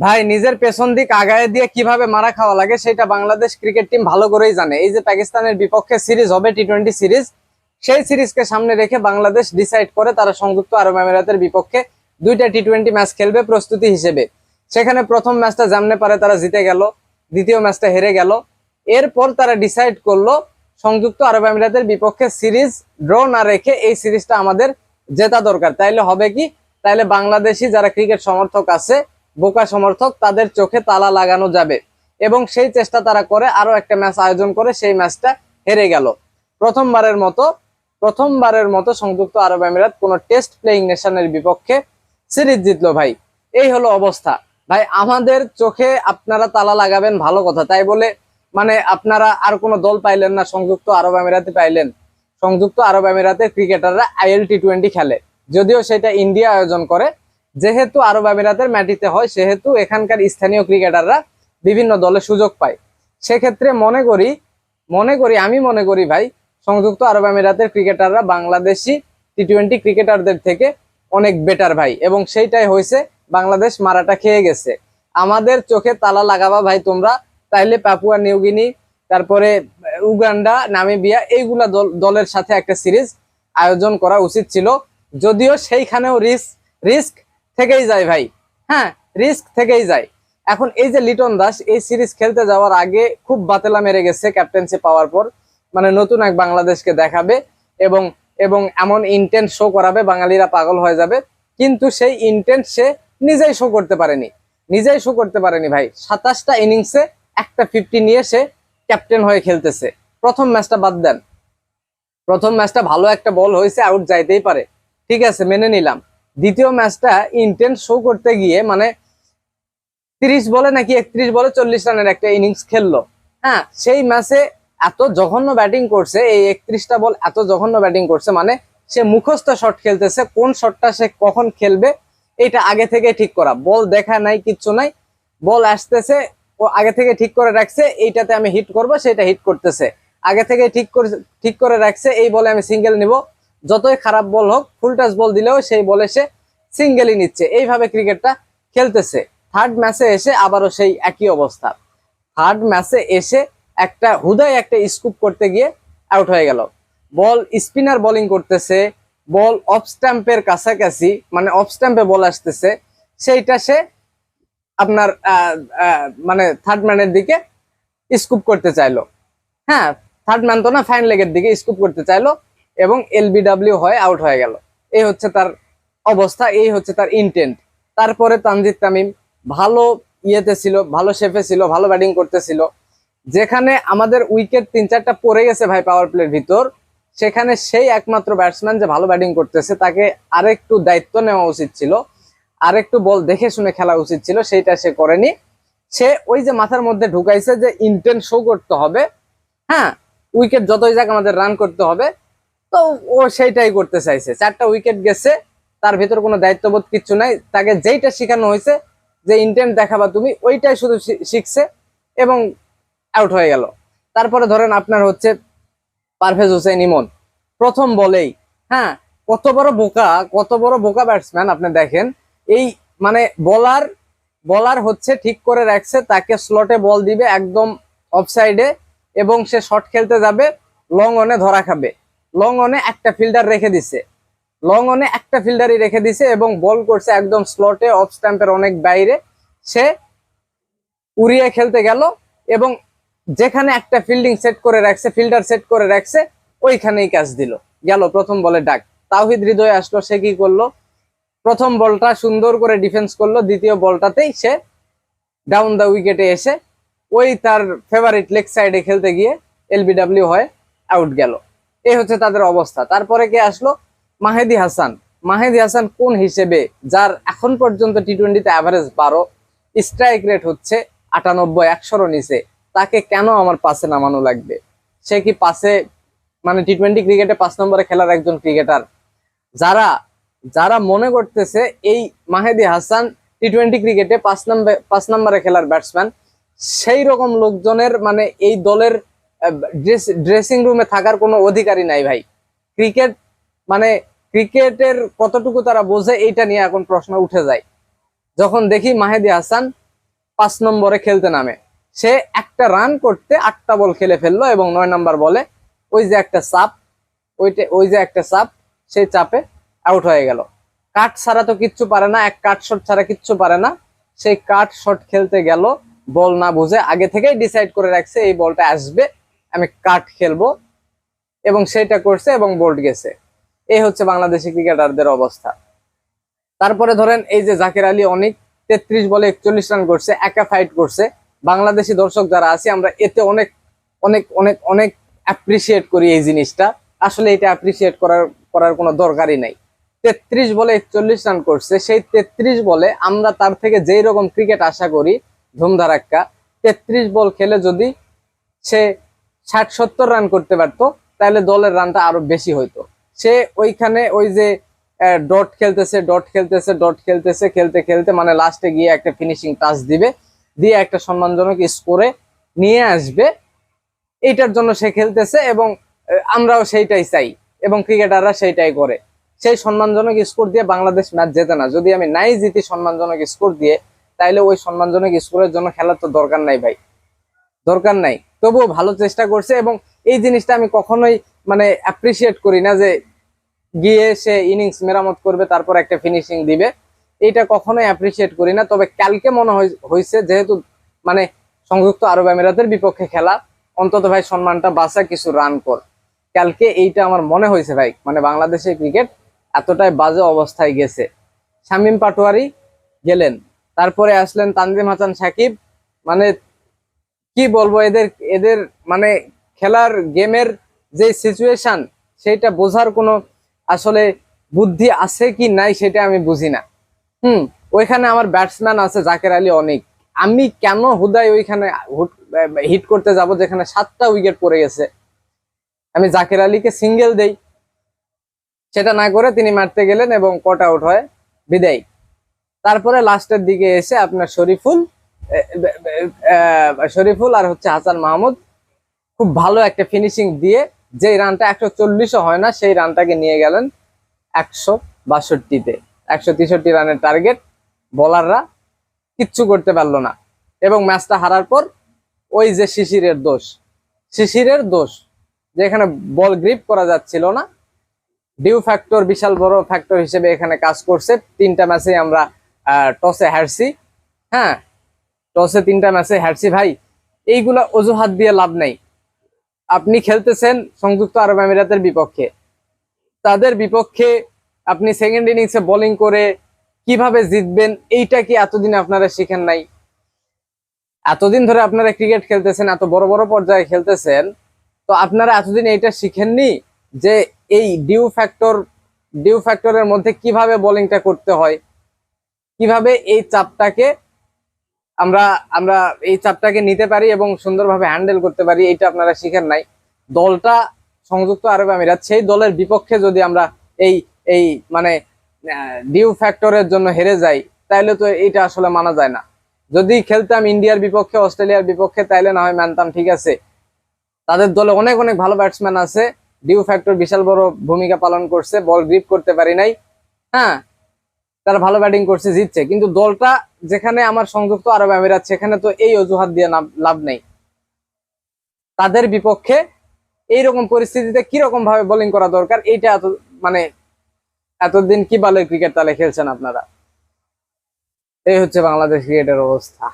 ভাই, নিজের পেছন দিক আগায় দিয়ে কীভাবে মারা খাওয়া লাগে সেটা বাংলাদেশ ক্রিকেট টিম ভালো করেই জানে। এই যে পাকিস্তানের বিপক্ষে সিরিজ হবে টি টোয়েন্টি সিরিজ, সেই সিরিজকে সামনে রেখে বাংলাদেশ ডিসাইড করে তারা সংযুক্ত আরব আমিরাতের বিপক্ষে দুইটা টি টোয়েন্টি ম্যাচ খেলবে প্রস্তুতি হিসেবে। সেখানে প্রথম ম্যাচটা জামনে পারে তারা জিতে গেল, দ্বিতীয় ম্যাচটা হেরে গেল। এরপর তারা ডিসাইড করল সংযুক্ত আরব আমিরাতের বিপক্ষে সিরিজ ড্র না রেখে এই সিরিজটা আমাদের জেতা দরকার। তাইলে হবে কি? তাইলে বাংলাদেশি যারা ক্রিকেট সমর্থক আছে বোকা সমর্থক, তাদের চোখে তালা লাগানো যাবে। এবং সেই চেষ্টা তারা করে, আরও একটা ম্যাচ আয়োজন করে, সেই ম্যাচটা হেরে গেল। প্রথমবারের মতো প্রথমবারের মতো সংযুক্ত আরব আমিরাত কোন টেস্ট প্লেইং নেশনের বিপক্ষে সিরিজ জিতলো ভাই। এই হলো অবস্থা। ভাই, আমাদের চোখে আপনারা তালা লাগাবেন ভালো কথা, তাই বলে মানে আপনারা আর কোনো দল পাইলেন না, সংযুক্ত আরব আমিরাতে পাইলেন। সংযুক্ত আরব আমিরাতের ক্রিকেটাররা আইএল টি টোয়েন্টি খেলে, যদিও সেটা ইন্ডিয়া আয়োজন করে যেহেতু আরব আমিরাতের মাটিতে হয়, সেহেতু এখানকার স্থানীয় ক্রিকেটাররা বিভিন্ন দলে সুযোগ পায়। সেক্ষেত্রে মনে করি মনে করি, আমি মনে করি ভাই, সংযুক্ত আরব আমিরাতের ক্রিকেটাররা বাংলাদেশি টি টোয়েন্টি ক্রিকেটারদের থেকে অনেক বেটার ভাই এবং সেইটাই হয়েছে, বাংলাদেশ মারাটা খেয়ে গেছে। আমাদের চোখে তালা লাগাবা ভাই তোমরা, তাইলে পাপুয়া নিউগিনি তারপরে উগান্ডা, নামিবিয়া, এইগুলা দলের সাথে একটা সিরিজ আয়োজন করা উচিত ছিল। যদিও সেইখানেও রিস্ক রিস্ক থেকেই যায় ভাই। হ্যাঁ রিস্ক থেকেই যায়। এখন এই যে লিটন দাস, এই সিরিজ খেলতে যাওয়ার আগে খুব বাতেলা মেরে গেছে ক্যাপ্টেন্সি পাওয়ার পর। মানে নতুন এক বাংলাদেশকে দেখাবে এবং এবং এমন ইন্টেন্ট শো করাবে, বাঙালিরা পাগল হয়ে যাবে। কিন্তু সেই ইন্টেন্ট সে নিজেই শো করতে পারেনি। নিজেই শো করতে পারেনি ভাই। সাতাশটা ইনিংসে একটা ফিফটি নিয়ে সে ক্যাপ্টেন হয়ে খেলতেছে। প্রথম ম্যাচটা বাদ দেন। প্রথম ম্যাচটা ভালো একটা বল হয়েছে আউট যাইতেই পারে। ঠিক আছে, মেনে নিলাম। দ্বিতীয় ম্যাচটা ইন্টেন্ট শো করতে গিয়ে মানে তিরিশ বলে নাকি একত্রিশ বলে চল্লিশ রানের একটা ইনিংস খেললো। হ্যাঁ সেই ম্যাচে এত জঘন্য ব্যাটিং করছে, এই একত্রিশটা বল এত জঘন্য ব্যাটিং করছে মানে সে মুখস্থ শট খেলতেছে, কোন শটটা সে কখন খেলবে এটা আগে থেকে ঠিক করা। বল দেখা নাই, কিচ্ছু নাই, বল আসতেছে, ও আগে থেকে ঠিক করে রাখছে, এইটাতে আমি হিট করব, সেটা হিট করতেছে। আগে থেকে ঠিক করে ঠিক করে রাখছে, এই বলে আমি সিঙ্গেল নিব যতই খারাপ বল হোক ফুল টাচ বল দিলেও সেই বলে সে সিঙ্গেলই নিচ্ছে। এইভাবে ক্রিকেটটা খেলতেছে। থার্ড ম্যাচে এসে আবারও সেই একই অবস্থা। থার্ড ম্যাচে এসে একটা হুদায় একটা স্কুপ করতে গিয়ে আউট হয়ে গেল। বল স্পিনার বোলিং করতেছে বল অফ স্ট্যাম্পের কাছাকাছি মানে অফ স্ট্যাম্পে বল আসতেছে, সেইটা সে আপনার মানে থার্ড ম্যানের দিকে স্কুপ করতে চাইলো। হ্যাঁ থার্ড ম্যান তো না ফাইন লেগের দিকে স্কুপ করতে চাইলো। এবং এলবিডাব্লিউ হয়ে আউট হয়ে গেল। এই হচ্ছে তার অবস্থা, এই হচ্ছে তার ইন্টেন্ট তারপরে তানজিদ তামিম ভালো ইয়েতে ছিল, ভালো শেফে ছিল, ভালো ব্যাটিং করতেছিল। যেখানে আমাদের উইকেট তিন চারটা পড়ে গেছে ভাই পাওয়ার প্লের ভিতর, সেখানে সেই একমাত্র ব্যাটসম্যান যে ভালো ব্যাটিং করতেছে, তাকে আরেকটু দায়িত্ব নেওয়া উচিত ছিল। আরেকটু বল দেখে শুনে খেলা উচিত ছিল, সেইটা সে করেনি। সে ওই যে মাথার মধ্যে ঢুকাইছে যে ইন্টেন্ট শো করতে হবে। হ্যাঁ উইকেট যতই যাক আমাদের রান করতে হবে। তো ও সেইটাই করতে চাইছে। চারটা উইকেট গেছে, তার ভিতর কোনো দায়িত্ববোধ কিচ্ছু নাই। তাকে যেইটা শেখানো হয়েছে, যে ইন্টেন্ট দেখাবা তুমি, ওইটাই শুধু শিখছে এবং আউট হয়ে গেল। তারপরে ধরেন আপনার হচ্ছে পারভেজ হোসেন ইমন। প্রথম বলেই হ্যাঁ কত বড় বোকা, কত বড় বোকা ব্যাটসম্যান আপনি দেখেন। এই মানে বলার বলার হচ্ছে ঠিক করে রাখছে, তাকে স্লটে বল দিবে একদম অফসাইডে এবং সে শট খেলতে যাবে লং অনে ধরা খাবে। লং অনে একটা ফিল্ডার রেখে দিছে। লং অনে একটা ফিল্ডারই রেখে দিছে এবং বল করছে একদম স্লটে, অফ স্ট্যাম্পের অনেক বাইরে। সে উড়িয়ে খেলতে গেল এবং যেখানে একটা ফিল্ডিং সেট করে রাখছে, ফিল্ডার সেট করে রাখছে, ওইখানেই ক্যাচ দিল। গেল প্রথম বলে ডাক। তাওহিদ হৃদয় আসলো, সে কি করল? প্রথম বলটা সুন্দর করে ডিফেন্স করল, দ্বিতীয় বলটাতেই সে ডাউন দ্য উইকেটে এসে ওই তার ফেভারিট লেগ সাইডে খেলতে গিয়ে এলবিডাব্লিউ হয়ে আউট গেল। এই হচ্ছে তাদের অবস্থা। তারপরে কে আসলো? মাহেদি হাসান। মাহেদি হাসান কোন হিসেবে? যার এখন পর্যন্ত টি টোয়েন্টিতে অ্যাভারেজ বারো স্ট্রাইক রেট হচ্ছে আটানব্বই, একশোরও নিচে। তাকে কেন আমার পাশে নামানো লাগবে? সে কি পাশে মানে টি টোয়েন্টি ক্রিকেটে পাঁচ নম্বরে খেলার একজন ক্রিকেটার যারা যারা মনে করতেছে এই মাহেদি হাসান টি টোয়েন্টি ক্রিকেটে পাঁচ নম্বর পাঁচ নম্বরে খেলার ব্যাটসম্যান সেই রকম লোকজনের মানে এই দলের ড্রেসিং রুমে থাকার কোনো অধিকারই নাই ভাই। ক্রিকেট মানে ক্রিকেটের কতটুকু তারা বোঝে এইটা নিয়ে এখন প্রশ্ন উঠে যায়। যখন দেখি মাহেদি হাসান পাঁচ নম্বরে খেলতে নামে, সে একটা রান করতে আটটা বল খেলে ফেলল এবং নয় নম্বর বলে ওই যে একটা চাপ, ওইটা, ওই যে একটা চাপ, সেই চাপে আউট হয়ে গেল। কাট ছাড়া তো কিচ্ছু পারে না, এক কাট শট ছাড়া কিচ্ছু পারে না। সেই কাট শট খেলতে গেল বল না বুঝে আগে থেকেই ডিসাইড করে রাখছে এই বলটা আসবে আমি কাট খেলব এবং সেটা করছে এবং বোল্ট গেছে। এই হচ্ছে বাংলাদেশি ক্রিকেটারদের অবস্থা। তারপরে ধরেন এই যে জাকির আলী অনেক, তেত্রিশ বলে একচল্লিশ রান করছে, একা ফাইট করছে। বাংলাদেশি দর্শক যারা আছে, আমরা এতে অনেক অনেক অনেক অনেক অ্যাপ্রিসিয়েট করি এই জিনিসটা। আসলে এটা অ্যাপ্রিসিয়েট করার করার কোনো দরকারই নাই। তেত্রিশ বলে একচল্লিশ রান করছে, সেই তেত্রিশ বলে আমরা তার থেকে যেই রকম ক্রিকেট আশা করি, ধুমধারাক্কা, তেত্রিশ বল খেলে যদি সে ষাট সত্তর রান করতে পারতো, তাহলে দলের রানটা আরও বেশি হইতো। সে ওইখানে ওই যে ডট খেলতেছে ডট খেলতেছে ডট খেলতেছে, খেলতে খেলতে মানে লাস্টে গিয়ে একটা ফিনিশিং টাচ দিবে, দিয়ে একটা সম্মানজনক স্কোরে নিয়ে আসবে। এইটার জন্য সে খেলতেছে এবং আমরাও সেইটাই চাই এবং ক্রিকেটাররা সেইটাই করে। সেই সম্মানজনক স্কোর দিয়ে বাংলাদেশ ম্যাচ জেতে না। যদি আমি নাই জিতি সম্মানজনক স্কোর দিয়ে, তাইলে ওই সম্মানজনক স্কোরের জন্য খেলার তো দরকার নাই ভাই। দরকার নাই। তবুও ভালো চেষ্টা করছে এবং এই জিনিসটা আমি কখনোই মানে অ্যাপ্রিসিয়েট করি না যে গিয়ে সে ইনিংস মেরামত করবে, তারপর একটা ফিনিশিং দিবে। এইটা কখনোই অ্যাপ্রিসিয়েট করি না। তবে কালকে মনে হয়- হয়েছে যেহেতু মানে সংযুক্ত আরব আমিরাতের বিপক্ষে খেলা, অন্তত ভাই সম্মানটা বাঁচা কিছু রান কর। কালকে এইটা আমার মনে হয়েছে ভাই মানে বাংলাদেশের ক্রিকেট এতটাই বাজে অবস্থায় গেছে। শামীম পাটোয়ারি গেলেন, তারপরে আসলেন তানজিম হাসান সাকিব মানে কি বলব, এদের এদের মানে খেলার গেমের যে সিচুয়েশন সেটা বোঝার কোনো আসলে বুদ্ধি আছে কি নাই সেটা আমি বুঝি না। হুম, ওইখানে আমার ব্যাটসম্যান আছে জাকের আলী অনেক। আমি কেন হুদায় ওইখানে হিট করতে যাব যেখানে সাতটা উইকেট পড়ে গেছে? আমি জাকের আলীকে সিঙ্গেল দেই। সেটা না করে তিনি মারতে গেলেন এবং কট আউট হয়। বিদায়। তারপরে লাস্টের দিকে এসে আপনার শরীফুল শরীফুল আর হচ্ছে হাসান মাহমুদ খুব ভালো একটা ফিনিশিং দিয়ে যে রানটা একশো চল্লিশও হয় না, সেই রানটাকে নিয়ে গেলেন একশো বাষট্টিতে। একশো তেষট্টি রানের টার্গেট বোলাররা কিচ্ছু করতে পারল না। এবং ম্যাচটা হারার পর ওই যে শিশিরের দোষ শিশিরের দোষ যে এখানে বল গ্রিপ করা যাচ্ছিল না ডিউ ফ্যাক্টর বিশাল বড় ফ্যাক্টর হিসেবে এখানে কাজ করছে। তিনটা ম্যাচে আমরা টসে হারছি। হ্যাঁ টসে তিনটা ম্যাচে হারছি ভাই। এইগুলা অজুহাত দিয়ে লাভ নাই। আপনি খেলতেছেন সংযুক্ত আরব আমিরাতের বিপক্ষে। তাদের বিপক্ষে আপনি সেকেন্ড ইনিংসে বোলিং করে কীভাবে জিতবেন, এইটা কি এতদিন আপনারা শিখেন নাই? এতদিন ধরে আপনারা ক্রিকেট খেলতেছেন, এত বড় বড় পর্যায়ে খেলতেছেন, তো আপনারা এতদিন এইটা শিখেননি যে এই ডিউ ফ্যাক্টর ডিউ ফ্যাক্টরের মধ্যে কীভাবে বোলিংটা করতে হয়? কীভাবে এই চাপটাকে আমরা আমরা এই চাপটাকে নিতে পারি এবং সুন্দরভাবে হ্যান্ডেল করতে পারি এটা আপনারা শিখেন নাই। দলটা সংযুক্ত আরব আমিরাত, সেই দলের বিপক্ষে যদি আমরা এই এই মানে ডিউ ফ্যাক্টরের জন্য হেরে যাই তাহলে তো এটা আসলে মানা যায় না। যদি খেলতাম ইন্ডিয়ার বিপক্ষে, অস্ট্রেলিয়ার বিপক্ষে, তাইলে না হয় মানতাম ঠিক আছে। তাদের দলে অনেক অনেক ভালো ব্যাটসম্যান আছে। ডিউ ফ্যাক্টর বিশাল বড় ভূমিকা পালন করছে বল গ্রিপ করতে পারি নাই। হ্যাঁ তারা ভালো ব্যাটিং করছে, জিতছে। কিন্তু দলটা যেখানে আমার সংযুক্ত আরব আমিরাত, সেখানে তো এই অজুহাত দিয়ে লাভ নেই। তাদের বিপক্ষে এইরকম পরিস্থিতিতে কীরকম ভাবে বোলিং করা দরকার, এইটা এত মানে এতদিন কি বালের ক্রিকেট তাহলে খেলছেন আপনারা? এই হচ্ছে বাংলাদেশ ক্রিকেটের অবস্থা।